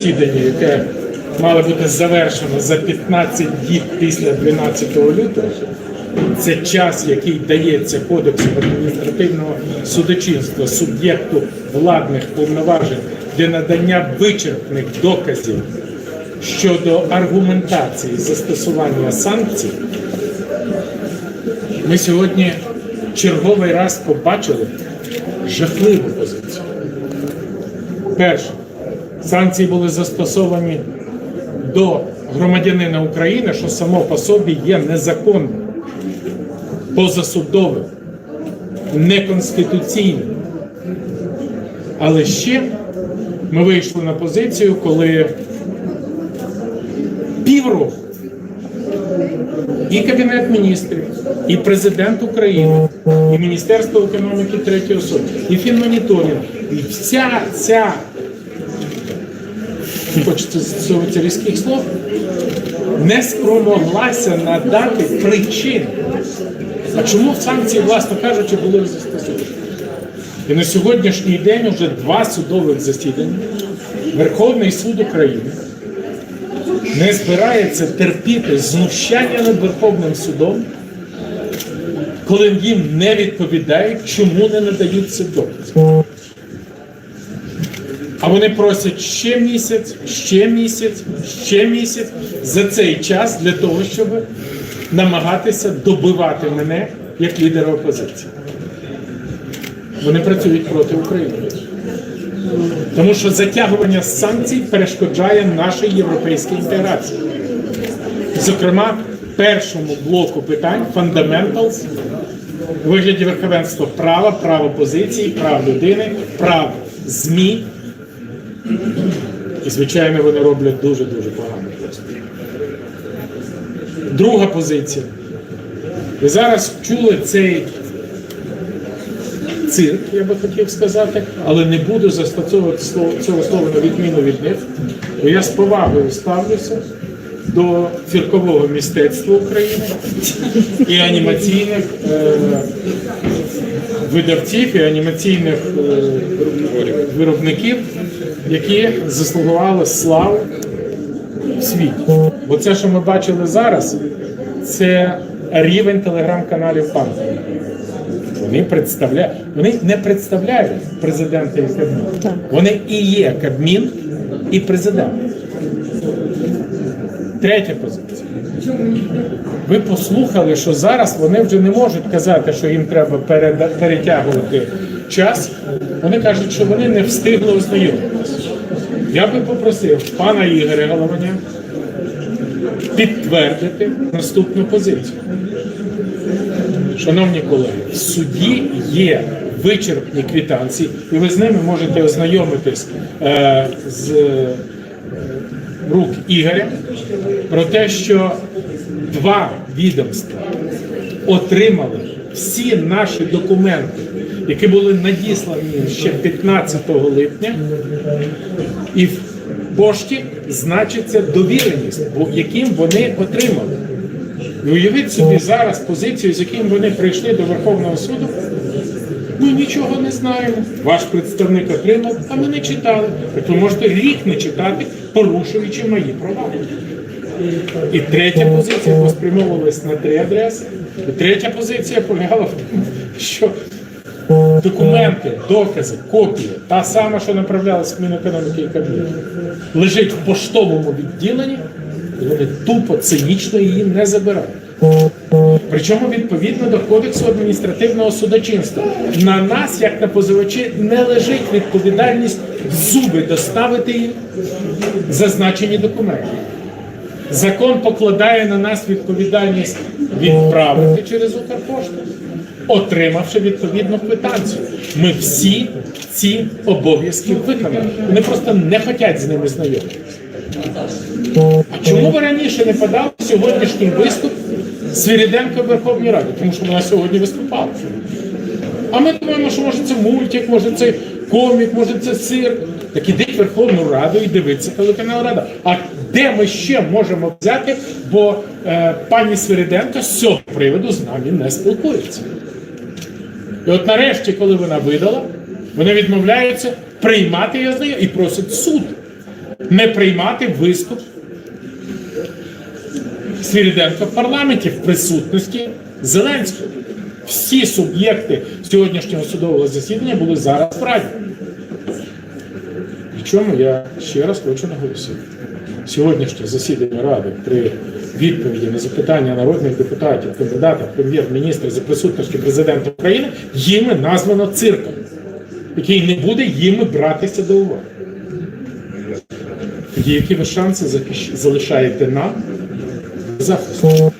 засідання, яке мало бути завершено за 15 діб після 12 лютого, це час, який дається Кодексом адміністративного судочинства суб'єкту владних повноважень для надання вичерпних доказів щодо аргументації застосування санкцій. Ми сьогодні черговий раз побачили жахливу позицію. Перше, санкції були застосовані до громадянина України, що само по собі є незаконним, позасудовим, неконституційним. Але ще ми вийшли на позицію, коли півроку і Кабінет міністрів, і президент України, і Міністерство економіки третьої особи, і фінмоніторинг, і вся ця хочеться з цього різких слов, не спромоглася надати причин. А чому санкції, власно кажучи, були застосовані? І на сьогоднішній день вже два судових засідання. Верховний суд України не збирається терпіти знущання над Верховним судом, коли їм не відповідають, чому не надаються докази. А вони просять ще місяць, ще місяць, ще місяць за цей час для того, щоб намагатися добивати мене як лідера опозиції. Вони працюють проти України. Тому що затягування санкцій перешкоджає нашій європейській інтеграції. Зокрема, першому блоку питань у вигляді верховенства права, прав опозиції, прав людини, прав ЗМІ. І, звичайно, вони роблять дуже-дуже погано просто. Друга позиція. Ви зараз чули цей цирк, я би хотів сказати, але не буду застосовувати цього слова на відміну від них, бо я з повагою ставлюся до циркового мистецтва України і анімаційних е, видавців, і анімаційних е, виробників, які заслугували славу в світі. Бо це, що ми бачили зараз, це рівень телеграм-каналів Панка. Вони представляють, вони не представляють президента і Кабмін. Вони і є Кабмін і президент. Третя позиція. Ви послухали, що зараз вони вже не можуть казати, що їм треба перетягувати час. Вони кажуть, що вони не встигли ознайомитися. Я би попросив пана Ігоря Голованя підтвердити наступну позицію. Шановні колеги, в суді є вичерпні квитанції, і ви з ними можете ознайомитись е, з е, рук Ігоря про те, що два відомства отримали всі наші документи, які були надіслані ще 15 липня, і в пошті значиться довіреність, яким вони отримали. І уявіть собі зараз позицію, з яким вони прийшли до Верховного суду. Ми нічого не знаємо. Ваш представник отримав, а ми не читали. Так ви можете рік не читати, порушуючи мої права. І третя позиція спрямовувалась на три адреси. І третя позиція полягала в тому, що документи, докази, копії, та сама, що направлялась в Мінекономіки і Кабміну, лежить в поштовому відділенні, і вони тупо цинічно її не забирають. Причому відповідно до Кодексу адміністративного судочинства на нас, як на позивачі, не лежить відповідальність в зуби доставити їм зазначені документи. Закон покладає на нас відповідальність відправити через Укрпошту, отримавши відповідну квитанцію. Ми всі ці обов'язки виконали. Вони просто не хочуть з ними знайомитися. А чому ви раніше не подали сьогоднішній виступ Свіріденко в Верховній Раді? Тому що вона сьогодні виступала. А ми думаємо, що може це мультик, може це комік, може це цирк. Так ідіть Верховну Раду і дивіться телеканал Рада. А де ми ще можемо взяти, бо е, пані Свириденко з цього приводу з нами не спілкується. І от нарешті, коли вона видала, вони відмовляються приймати її з нею і просять суд не приймати виступ Свіріденка в парламенті в присутності Зеленського. Всі суб'єкти сьогоднішнього судового засідання були зараз в Раді. Причому я ще раз хочу наголосити. Сьогоднішнє засідання Ради при відповіді на запитання народних депутатів, кандидата прем'єр-міністра за присутності президента України їми названо цирком, який не буде їми братися до уваги. Тоді які ви шанси залишаєте нам захисту?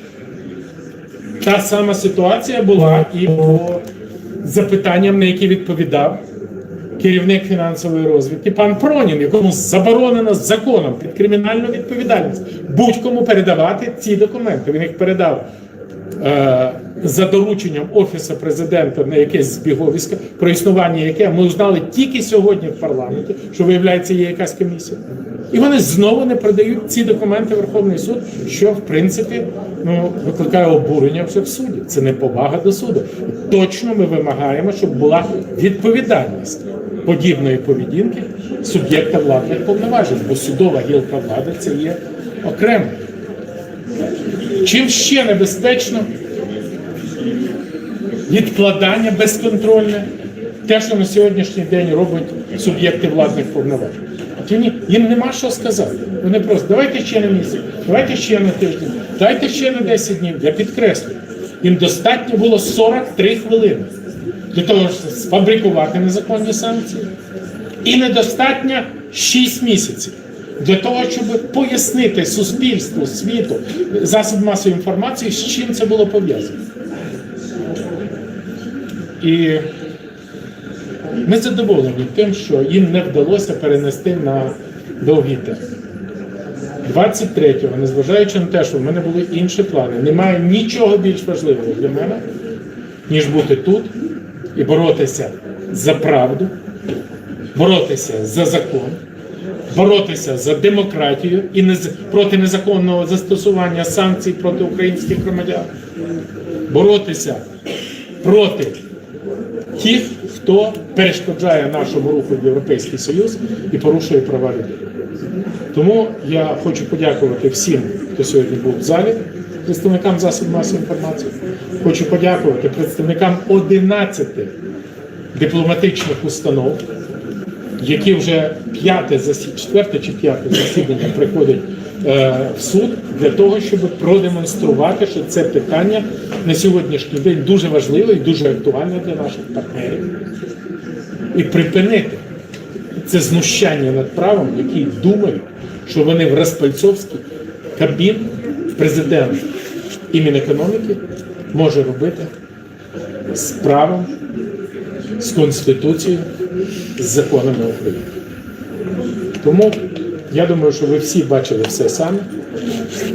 Та сама ситуація була і по запитанням, на які відповідав керівник фінансової розвідки пан Пронін, якому заборонено законом під кримінальну відповідальність будь-кому передавати ці документи. Він їх передав е, за дорученням офісу президента на якесь збіговисько, про існування яке ми узнали тільки сьогодні в парламенті, що виявляється, є якась комісія. І вони знову не передають ці документи в Верховний суд, що в принципі ну, викликає обурення вже в суді. Це не повага до суду. Точно ми вимагаємо, щоб була відповідальність подібної поведінки суб'єкта владних повноважень, бо судова гілка влади це є окремо. Чим ще небезпечно відкладання безконтрольне, те, що на сьогоднішній день роблять суб'єкти владних повноважень. Їм, нема що сказати. Вони просто давайте ще на місяць, давайте ще на тиждень, дайте ще на 10 днів. Я підкреслюю, їм достатньо було 43 хвилини для того, щоб сфабрикувати незаконні санкції. І недостатньо 6 місяців для того, щоб пояснити суспільству, світу, засоб масової інформації, з чим це було пов'язано. І ми задоволені тим, що їм не вдалося перенести на довгий термін. 23-го, незважаючи на те, що в мене були інші плани, немає нічого більш важливого для мене, ніж бути тут і боротися за правду, боротися за закон, боротися за демократію і проти незаконного застосування санкцій проти українських громадян, боротися проти тих, хто перешкоджає нашому руху в Європейський Союз і порушує права людей. Тому я хочу подякувати всім, хто сьогодні був в залі, представникам засобів масової інформації. Хочу подякувати представникам 11 дипломатичних установ, які вже п'яте четверте чи п'яте засідання приходять е, в суд для того, щоб продемонструвати, що це питання на сьогоднішній день дуже важливе і дуже актуальне для наших партнерів. І припинити це знущання над правом, які думають, що вони в Распальцовській кабін президент і Мінекономіки може робити з правом, з Конституцією, з законами України. Тому я думаю, що ви всі бачили все самі.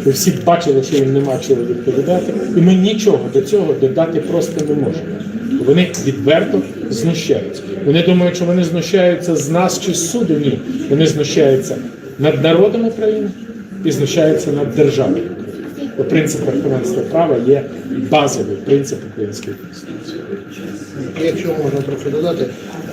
Ви всі бачили, що їм нема чого відповідати, і ми нічого до цього додати просто не можемо. Вони відверто знущаються. Вони думають, що вони знущаються з нас чи з суду. Ні. Вони знущаються над народом України і знущаються над державою. Бо принцип верховенства права є базовий принцип української конституції. Якщо можна трохи додати,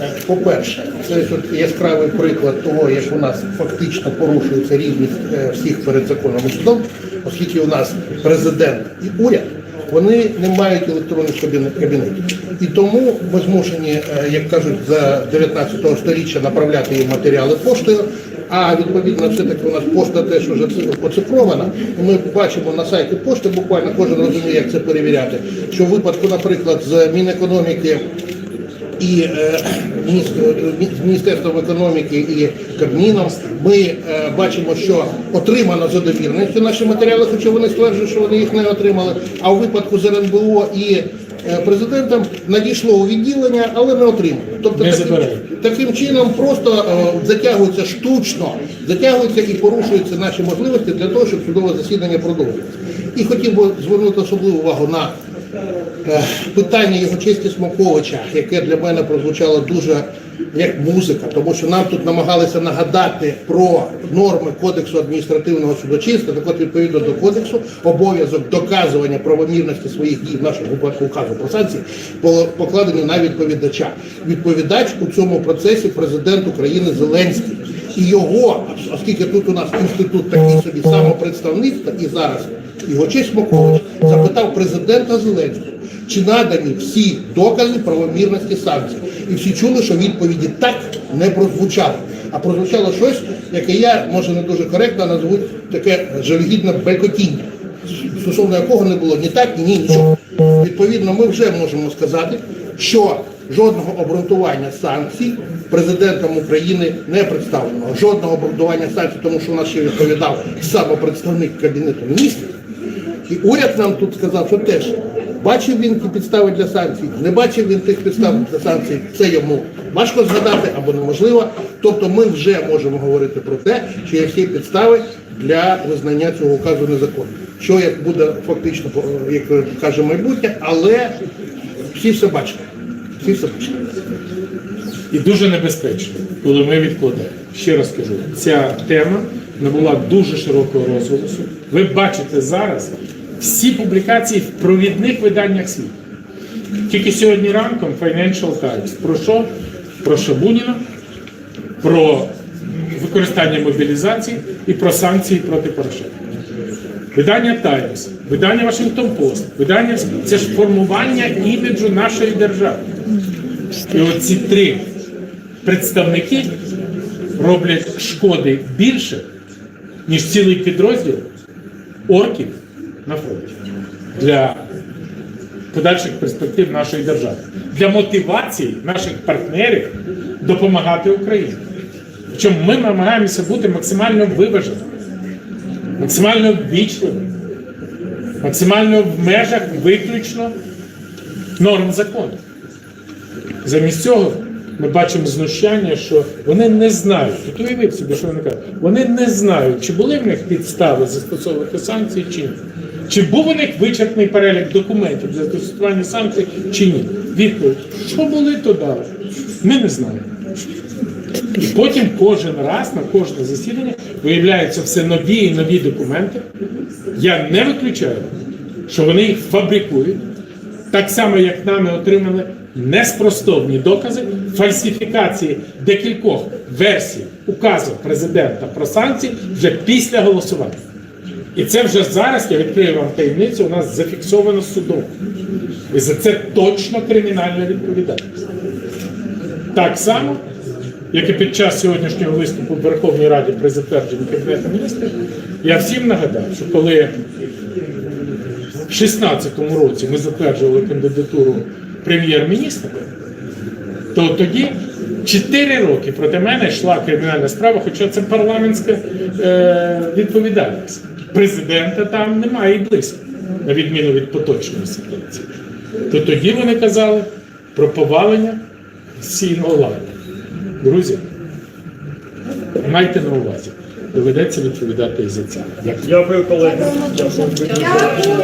е, по-перше, це яскравий приклад того, як у нас фактично порушується рівність е, всіх перед законом і судом, оскільки у нас президент і уряд. Вони не мають електронних кабіне- кабінетів. І тому ми змушені, е, як кажуть, за 19 століття направляти їм матеріали поштою, а відповідно все-таки у нас пошта теж вже оцифрована. І Ми бачимо на сайті пошти, буквально кожен розуміє, як це перевіряти. Що в випадку, наприклад, з Мінекономіки і е, з Міністерством економіки і Кабміном ми е, бачимо, що отримано за довірністю наші матеріали, хоча вони стверджують, що вони їх не отримали. А у випадку з РНБО і президентом надійшло у відділення, але не отримали. Тобто Не таким, таким чином просто е, затягується штучно, затягується і порушуються наші можливості для того, щоб судове засідання продовжилося. І хотів би звернути особливу увагу на Е, питання його честі Смоковича, яке для мене прозвучало дуже як музика, тому що нам тут намагалися нагадати про норми Кодексу адміністративного судочинства. Так от, відповідно до кодексу, обов'язок доказування правомірності своїх дій в нашому випадку указу про санкції по- покладені на відповідача. Відповідач у цьому процесі президент України Зеленський. І його, оскільки тут у нас інститут такий собі самопредставництва, і зараз його честь Мокович запитав президента Зеленського, чи надані всі докази правомірності санкцій. І всі чули, що відповіді так не прозвучало. А прозвучало щось, яке я, може не дуже коректно назву таке жалюгідне белькотіння, стосовно якого не було ні так, ні нічого. Відповідно, ми вже можемо сказати, що жодного обґрунтування санкцій президентом України не представлено. Жодного обґрунтування санкцій, тому що у нас ще відповідав самопредставник Кабінету міністрів. І уряд нам тут сказав, що теж бачив він ті підстави для санкцій, не бачив він тих підстав для санкцій, це йому важко згадати або неможливо. Тобто ми вже можемо говорити про те, що є всі підстави для визнання цього указу незаконним. Що як буде фактично, як каже майбутнє, але всі все бачили. Всі все бачили. І дуже небезпечно, коли ми відкладаємо. Ще раз кажу, ця тема набула дуже широкого розголосу. Ви бачите зараз всі публікації в провідних виданнях світу. Тільки сьогодні ранком Financial Times про що? Про Шабуніна, про використання мобілізації і про санкції проти Порошенка. Видання Times, видання Washington Post, видання це ж формування іміджу нашої держави. І оці три представники роблять шкоди більше, ніж цілий підрозділ орків на фронті для подальших перспектив нашої держави, для мотивації наших партнерів допомагати Україні. Причому ми намагаємося бути максимально виваженими, максимально ввічливими, максимально в межах виключно норм закону. Замість цього ми бачимо знущання, що вони не знають, от уявіть собі, що вони кажуть, вони не знають, чи були в них підстави застосовувати санкції чи ні. Чи був у них вичерпний перелік документів для застосування санкцій чи ні? Відповідь, що були, то дали. Ми не знаємо. І потім кожен раз на кожне засідання виявляються все нові і нові документи. Я не виключаю, що вони їх фабрикують, так само, як нами отримали неспростовні докази фальсифікації декількох версій указу президента про санкції вже після голосування. І це вже зараз, я відкрию вам таємницю, у нас зафіксовано судом. І за це точно кримінальна відповідальність. Так само, як і під час сьогоднішнього виступу в Верховній Раді при затвердженні Кабінету міністрів, я всім нагадав, що коли в 16-му році ми затверджували кандидатуру прем'єр-міністра, то тоді 4 роки проти мене йшла кримінальна справа, хоча це парламентська е, відповідальність. Президента там немає і близько, на відміну від поточної ситуації. То тоді вони казали про повалення сійного ладу. Друзі, майте на увазі, доведеться відповідати і за це. Дякую. Дякую, колеги. Дякую. Дякую.